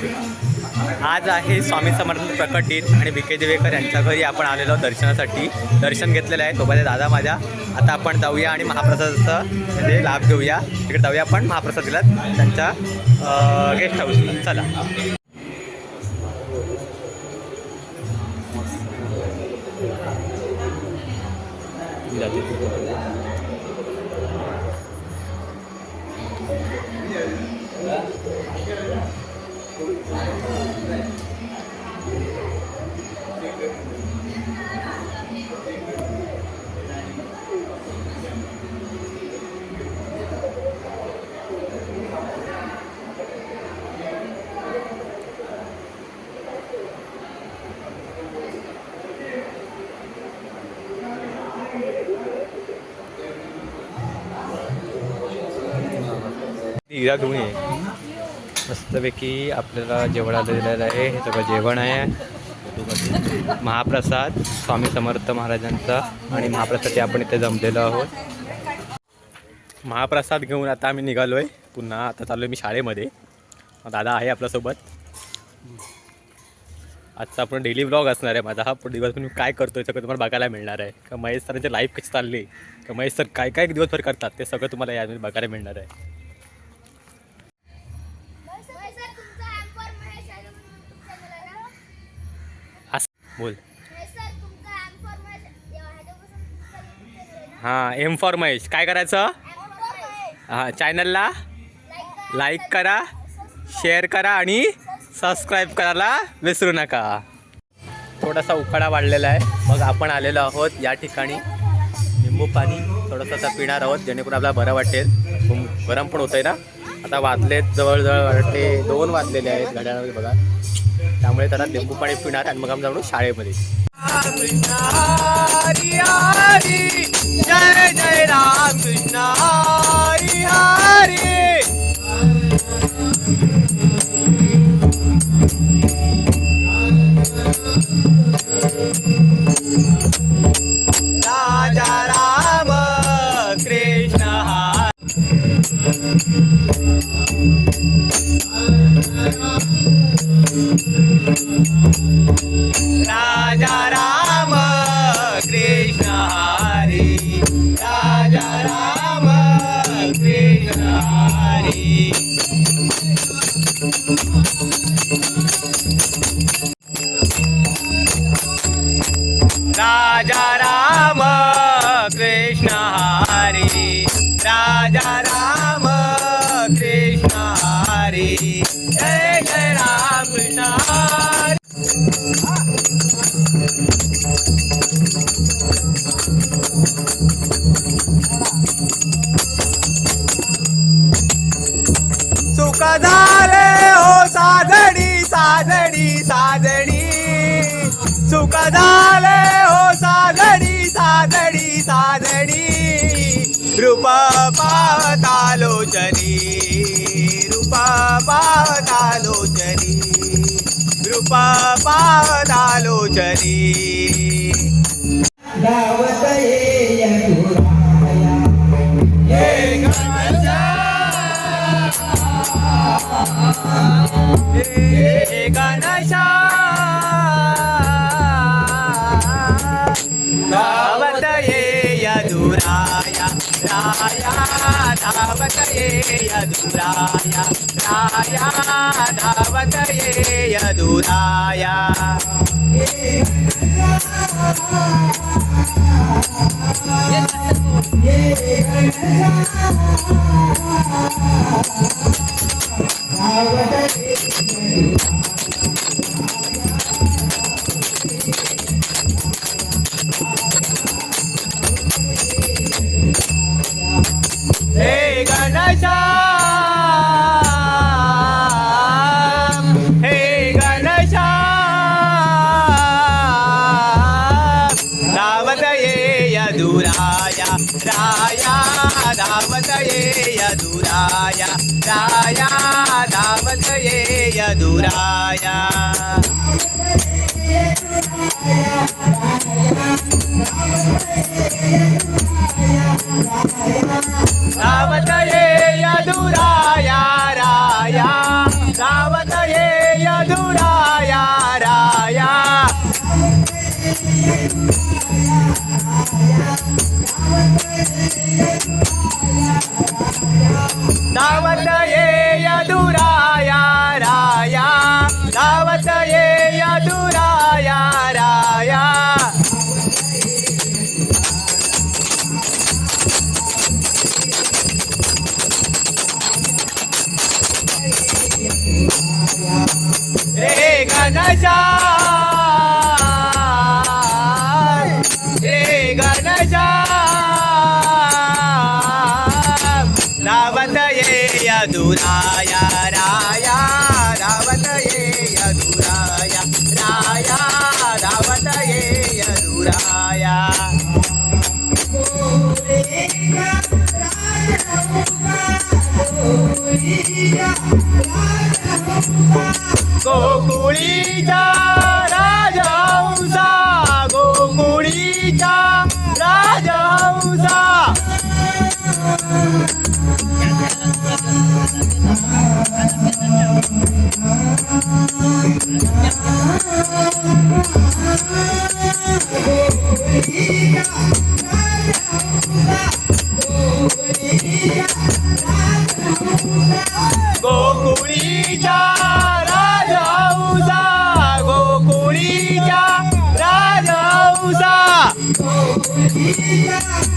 आज आहे स्वामी समर्थ प्रकट दिन आणि विके दिवेकर यांच्या घरी आपण आलेलो दर्शनासाठी. दर्शन घेतलेलं आहे. सोबत दादा माझ्या आता आपण जाऊया आणि महाप्रसादाचा म्हणजे लाभ घेऊया. तिकडे जाऊया आपण महाप्रसाद दिला त्यांच्या गेस्ट हाऊस चला. इरा घेऊन ये मस्तपैकी आपल्याला जेवण आलेलं आहे. हे सगळं जेवण आहे. महाप्रसाद स्वामी समर्थ महाराजांचा आणि महाप्रसाद आपण इथे जमलेलो आहोत. महाप्रसाद घेऊन आता आम्ही निघालो आहे पुन्हा आता चाललो आहे मी शाळेमध्ये. दादा आहे आपल्यासोबत. आजचा आपण डेली ब्लॉग असणार आहे माझा. हा दिवस मी काय करतोय सगळं तुम्हाला बघायला मिळणार आहे. का महेश सरांची लाईफ कशी चालली? का महेश सर काय काय दिवसभर करतात? ते सगळं तुम्हाला यामध्ये बघायला मिळणार आहे. ना? हां एम फॉर महेश. काय करायचं? हां चॅनलला लाईक करा. शेअर करा आणि सबस्क्राईब करायला विसरू नका. थोडासा उखाडा वाढलेला आहे. मग आपण आलेलो आहोत या ठिकाणी. लिंबू पाणी थोडंसं पिणार आहोत जेणेकरून आपल्याला बरं वाटेल. खूप गरम पण होतंय ना? आता वाजलेत जवळजवळ वाटते दोन वाजलेले आहेत घड्याळामध्ये बघा. त्यामुळे त्याला लिंबू पाणी पिणार आणि मग आम्ही जाऊ शाळेमध्ये. जय जय राम कृष्ण राजा राम कृष्ण हरी। जय जय राम कृष्ण हरी। सुख झाले हो साधणी साधणी साधणी सुख झाले रूप पावतालोचनी रूप पावतालोचनी ये यदुराया राया धावत ये यदुराया राया धावत ये यदुराया धावत गावत ये यदुराया राया. रे गणशा रे यदुराया गोकुळीचा गोकुळीचा राजहंसा गोकुळीचा राजहंसा गोकुळीचा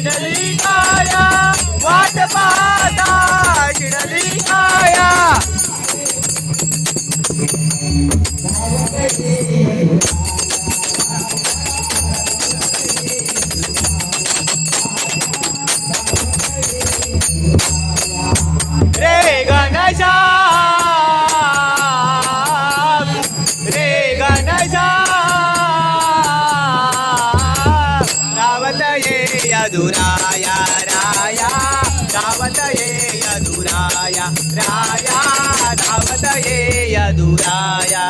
शिडली काया वाट पाहता शिडली काया यदुराया राया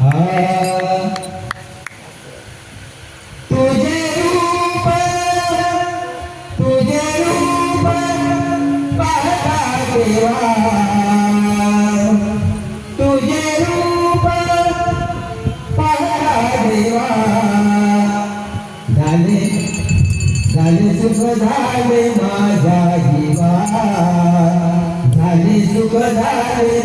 रावत झाले माझा झाले माझ्या जीवा. झाले सुख झाले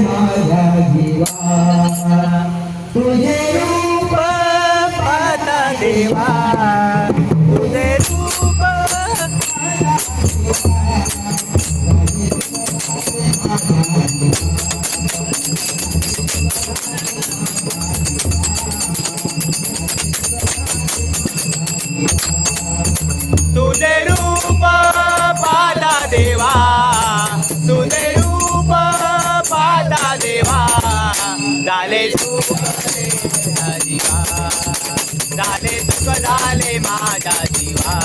झाले माझ्या जीवा.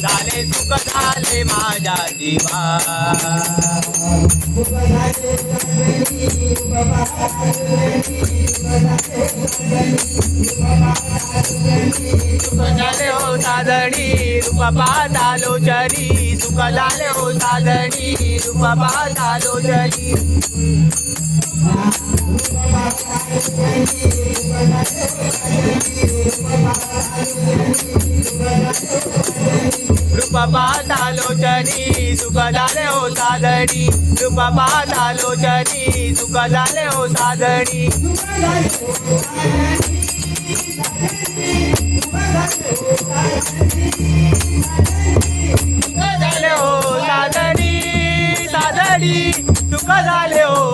झाले सुख झाले माझ्या जीवा. सुख झाले हो साधणी रूप पाहता लोचरी सुख झाले हो साधणी रूप पाहता लोचरी रूप पाहता झाले हो साधणी रूप पाहता लोचनी सुख झाले हो साधणी झाले हो साधणी साधणी सुख झाले हो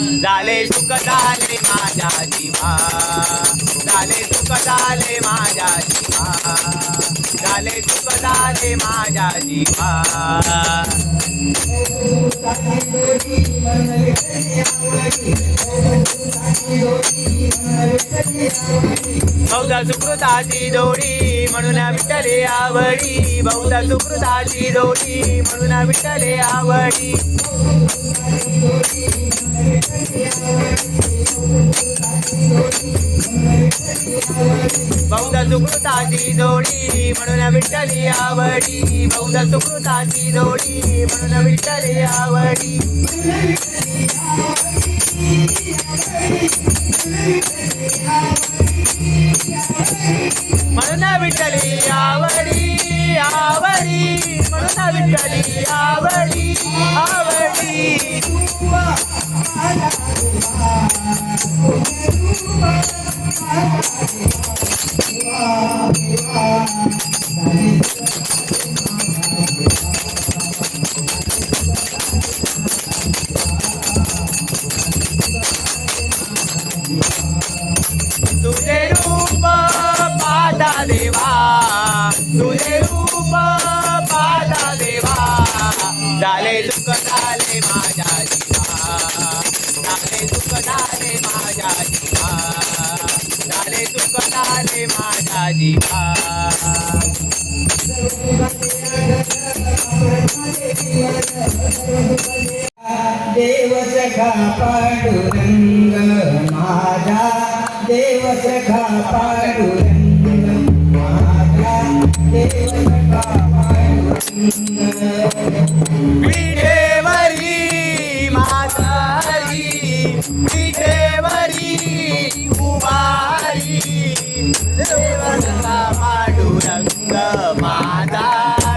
झाले सुख झाले माझ्या जीवा. झाले सुख झाले माझ्या जीवा. झाले सुख झाले माझ्या जीवा. बहुधा सुकृताची दोडी म्हणून विठले आवडी. बहुधा सुकृताची दोडी म्हणून विठले आवडी. बहुधा सुकृताची जोडी म्हणून विठ्ठली आवडी. बहुधा सुकृताची जोडी म्हणून विठ्ठली आवडी. म्हणून विठ्ठली आवडी आवडी म्हणून विठ्ठली आवडी आवडी तुझे माझ्या देवसका पांडुरंग माता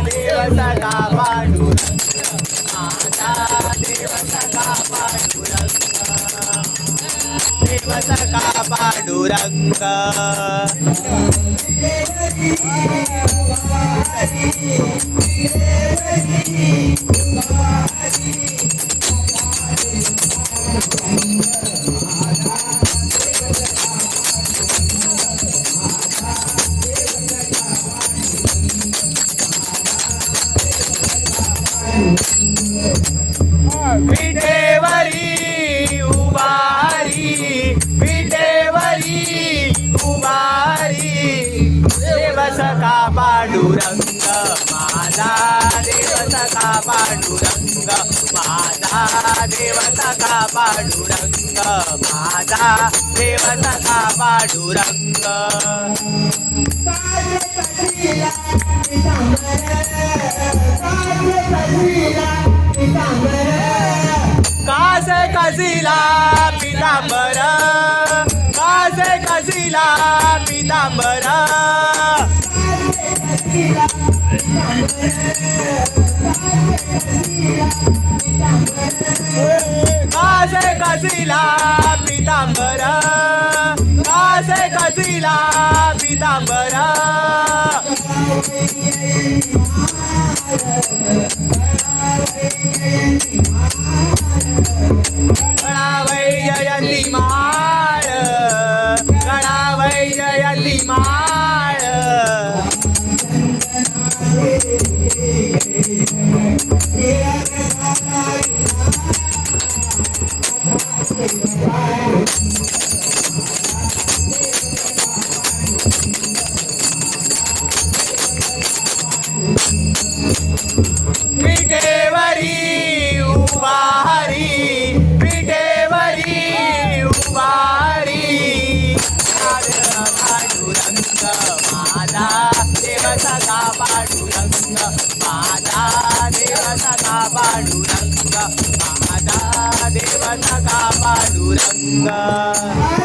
देवसका पांडुरंग? माता देवसका पांडुरंग देवसका पांडुरंग? विठेवरी उभारी विठेवरी उभारी देवसका पांडुरंग माझा देवसका पांडुरंग माझा देवसका पांडुरंग माझा देवसका पांडुरंग। कास कसिला पितांबर. कास कसिला पितांबर. कास कसिला पितांबर. कास कसिला पितांबर गणावै जयंती माळ गणावै पांडुरंग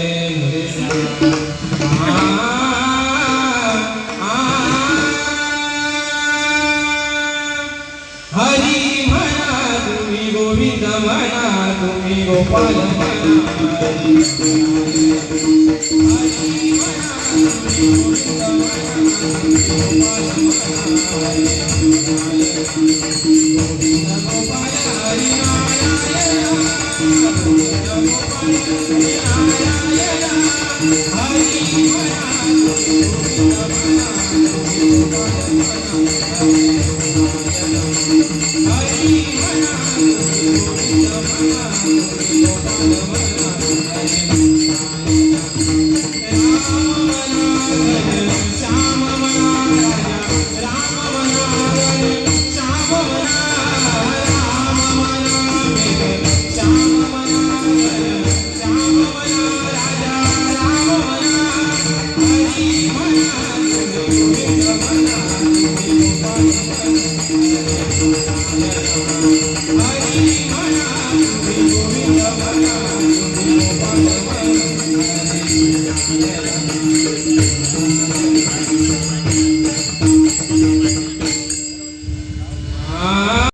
তুমি গোপাল